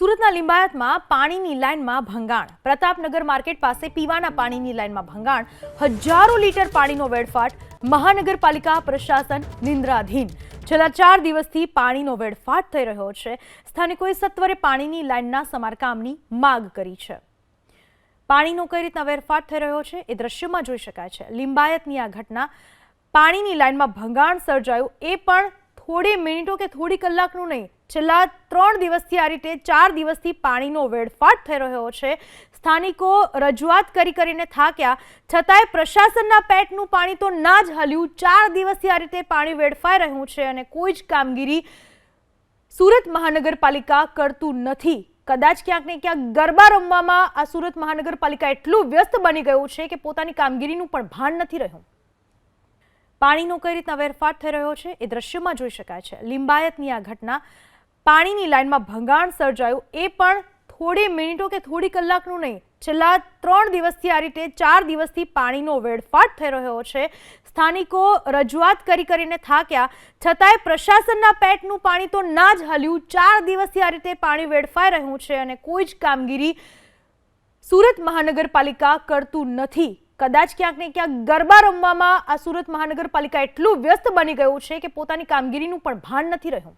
સુરતના લિંબાયતમાં પાણીની લાઇનમાં ભંગાણ. પ્રતાપનગર માર્કેટ પાસે પીવાના પાણીની લાઇનમાં ભંગાણ. હજારો લીટર પાણીનો વેડફાટ મહાનગરપાલિકા પ્રશાસન નિંદ્રાધીન. છેલ્લા ચાર દિવસથી પાણીનો વેડફાટ થઈ રહ્યો છે. સ્થાનિકોએ સત્વરે પાણીની લાઇનના સમારકામની માગ કરી છે. પાણીનો કઈ રીતના વેરફાટ થઈ રહ્યો છે એ દ્રશ્યમાં જોઈ શકાય છે. લિંબાયતની આ ઘટના પાણીની લાઇનમાં ભંગાણ સર્જાયું એ પણ થોડી મિનિટો કે થોડી કલાકનું નહીં, છેલ્લા ત્રણ દિવસથી આ રીતે ચાર દિવસથી પાણીનો વેડફાટ થઈ રહ્યો છે. સ્થાનિકો રજૂઆત કરી કરીને થાક્યા, છતાંય પ્રશાસનના પેટનું પાણી તો ના જ હલ્યું. ચાર દિવસથી આ રીતે પાણી વેડફાઈ રહ્યું છે અને કોઈ જ કામગીરી સુરત મહાનગરપાલિકા કરતું નથી. કદાચ ક્યાંક ને ક્યાંક ગરબા રમવામાં આ સુરત મહાનગરપાલિકા એટલું વ્યસ્ત બની ગયું છે કે પોતાની કામગીરીનું પણ ભાન નથી રહ્યું. પાણીનો કઈ રીતના વેરફાટ થઈ રહ્યો છે એ દ્રશ્યમાં જોઈ શકાય છે. લિંબાયતની આ ઘટના પાણીની લાઇનમાં ભંગાણ સર્જાયું. એ પણ થોડી મિનિટો કે થોડી કલાકનું નહીં. છેલ્લા ત્રણ દિવસથી આ રીતે ચાર દિવસથી પાણીનો વેડફાટ થઈ રહ્યો છે. સ્થાનિકો રજૂઆત કરી કરીને થાક્યા. છતાંય પ્રશાસનના પેટનું પાણી તો ના જ હલ્યું. ચાર દિવસથી આ રીતે પાણી વેડફાઈ રહ્યું છે અને કોઈ જ કામગીરી સુરત મહાનગરપાલિકા કરતું નથી. કદાચ ક્યાંક ને ક્યાંક ગરબા રમવામાં આ સુરત મહાનગરપાલિકા એટલું વ્યસ્ત બની ગયું છે કે પોતાની કામગીરીનું પણ ભાન નથી રહ્યું.